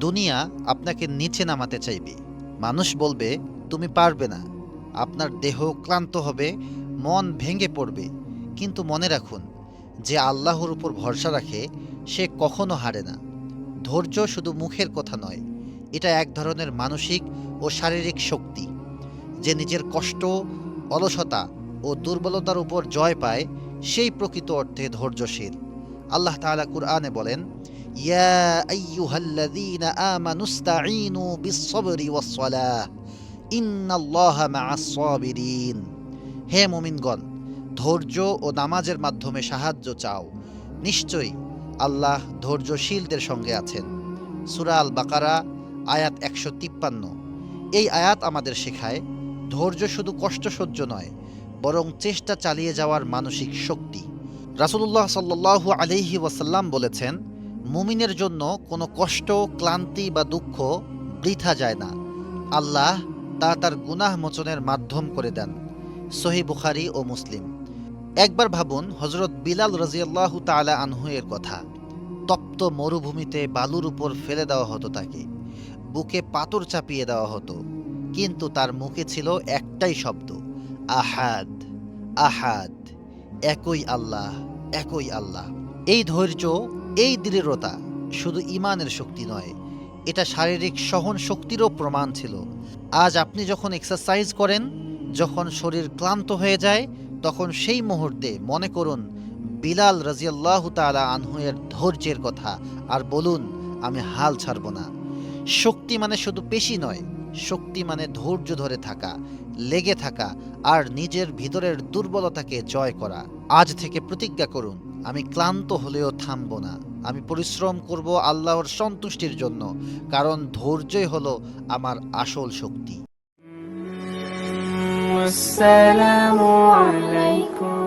দুনিয়া আপনাকে নিচে নামাতে চাইবে। মানুষ বলবে, তুমি পারবে না। আপনার দেহ ক্লান্ত হবে, মন ভেঙে পড়বে। কিন্তু মনে রাখুন, যে আল্লাহর উপর ভরসা রাখে, সে কখনো হারে না। ধৈর্য শুধু মুখের কথা নয়, এটা এক ধরনের মানসিক ও শারীরিক শক্তি। যে নিজের কষ্ট, অলসতা ও দুর্বলতার উপর জয় পায়, সেই প্রকৃত অর্থে ধৈর্যশীল। আল্লাহ তাআলা কুরআনে বলেন ইয়া আইয়ুহাল্লাযীনা আমানুস্তাঈনু বিস-সাবরি ওয়াস-সালাহ ইন্নাল্লাহা মা'আস সাবিরিন হে মুমিনগণ, ধৈর্য ও নামাজের মাধ্যমে সাহায্য চাও। নিশ্চয়ই আল্লাহ ধৈর্যশীলদের সঙ্গে আছেন। সূরা আল বাকারা আয়াত একশো তিপ্পান্ন। এই আয়াত আমাদের শেখায়, ধৈর্য শুধু কষ্ট সহ্য নয়, বরং চেষ্টা চালিয়ে যাওয়ার মানসিক শক্তি। রাসূলুল্লাহ সাল্লাল্লাহু আলাইহি ওয়াসাল্লাম বলেছেন মুমিনের জন্য কোনো কষ্ট, ক্লান্তি বা দুঃখ বৃথা যায় না। আল্লাহ তা তার গুনাহ মোচনের মাধ্যম করে দেন, সহি বুখারি ও মুসলিম। একবার ভাবুন হজরত বিলাল রাজিয়াল্লাহু তাআলা আনহু এর কথা। তপ্ত মরুভূমিতে বালুর উপর ফেলে দেওয়া হতো তাকে, বুকে পাথর চাপিয়ে দেওয়া হতো। কিন্তু তার মুখে ছিল একটাই শব্দ, আহাদ আহাদ, একই আল্লাহ একই আল্লাহ। এই ধৈর্য এই দৃঢ়তা শুধু ইমানের শক্তি নয়, এটা শারীরিক সহন শক্তিরও প্রমাণ ছিল। আজ আপনি যখন এক্সারসাইজ করেন, যখন শরীর ক্লান্ত হয়ে যায়, তখন সেই মুহূর্তে মনে করুন, বিলাল রাজিয়াল্লাহু তাআলা আনহুয়ের ধৈর্যের কথা, আর বলুন, আমি হাল ছাড়ব না। শক্তি মানে শুধু পেশি নয়, শক্তি মানে ধৈর্য ধরে থাকা, লেগে থাকা, আর নিজের ভিতরের দুর্বলতাকে জয় করা। আজ থেকে প্রতিজ্ঞা করুন আমি ক্লান্ত হলেও থামব না। আমি পরিশ্রম করব আল্লাহর সন্তুষ্টির জন্য, কারণ ধৈর্যই হল আমার আসল শক্তি। আসসালামু আলাইকুম।